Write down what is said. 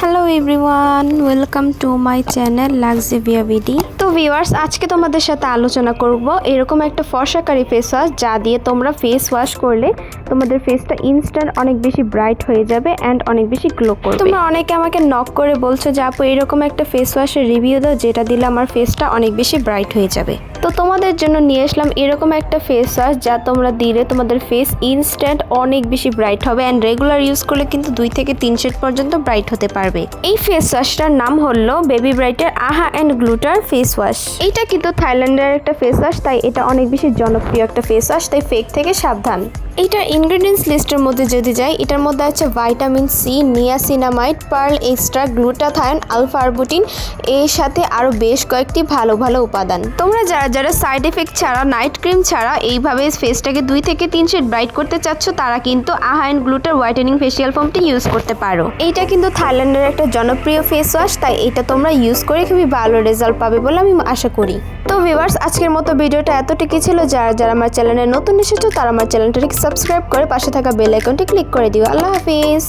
Hello everyone welcome to my channel Luxivia BD তো viewers আজকে তোমাদের সাথে আলোচনা করব এরকম একটা ফর্সাকারী ফেস ওয়াশ যা দিয়ে তোমরা ফেস ওয়াশ করলে তোমাদের ফেসটা ইনস্ট্যান্ট অনেক বেশি ব্রাইট হয়ে যাবে অ্যান্ড অনেক বেশি গ্লো করবে। তোমরা অনেকে আমাকে নক করে বলছো যে আপু এরকম একটা ফেস ওয়াশের রিভিউ দাও যেটা দিলে আমার ফেসটা অনেক বেশি ব্রাইট হয়ে যাবে। তো তোমাদের জন্য নিয়ে আসলাম এরকম একটা ফেস ওয়াশ যা তোমরা দিলে তোমাদের ফেস ইনস্ট্যান্ট অনেক বেশি ব্রাইট হবে অ্যান্ড রেগুলার ইউজ করলে কিন্তু দুই থেকে তিন শেড পর্যন্ত ব্রাইট হতে পারবে। এই ফেস ওয়াশটার নাম হলো বেবি ব্রাইটের আহা অ্যান্ড গ্লুটার ফেস ওয়াশ এইটা কিন্তু থাইল্যান্ডের একটা ফেস ওয়াশ তাই এটা অনেক বেশি জনপ্রিয় একটা ফেস ওয়াশ তাই ফেক থেকে সাবধান। এইটার ইনগ্রেডিয়েন্টস লিস্টের মধ্যে যদি যাই, এটার মধ্যে আছে vitamin C niacinamide pearl extra glutathione alpha arbutin এর সাথে আরও বেশ কয়েকটি ভালো ভালো উপাদান। তোমরা যারা যারা সাইড এফেক্ট ছাড়া নাইট ক্রিম ছাড়া এইভাবে ফেসটাকে দুই থেকে তিন শেড ব্রাইট করতে চাচ্ছ, তারা কিন্তু আহা অ্যান্ড গ্লুটার হোয়াইটেনিং ফেসিয়াল ফোমটি ইউজ করতে পারো। এইটা কিন্তু থাইল্যান্ডের একটা জনপ্রিয় ফেস ওয়াশ তাই এটা তোমরা ইউজ করে খুবই ভালো রেজাল্ট পাবে বলে আমি আশা করি। তো ভিউয়ার্স আজকের মতো ভিডিওটা এতটুকু ছিল। যারা যারা আমার চ্যানেলে নতুন এসেছ, তারা আমার চ্যানেলটাকে সাবস্ক্রাইব করে পাশে থাকা বেল আইকনটি ক্লিক করে দিও। আল্লাহ হাফিজ।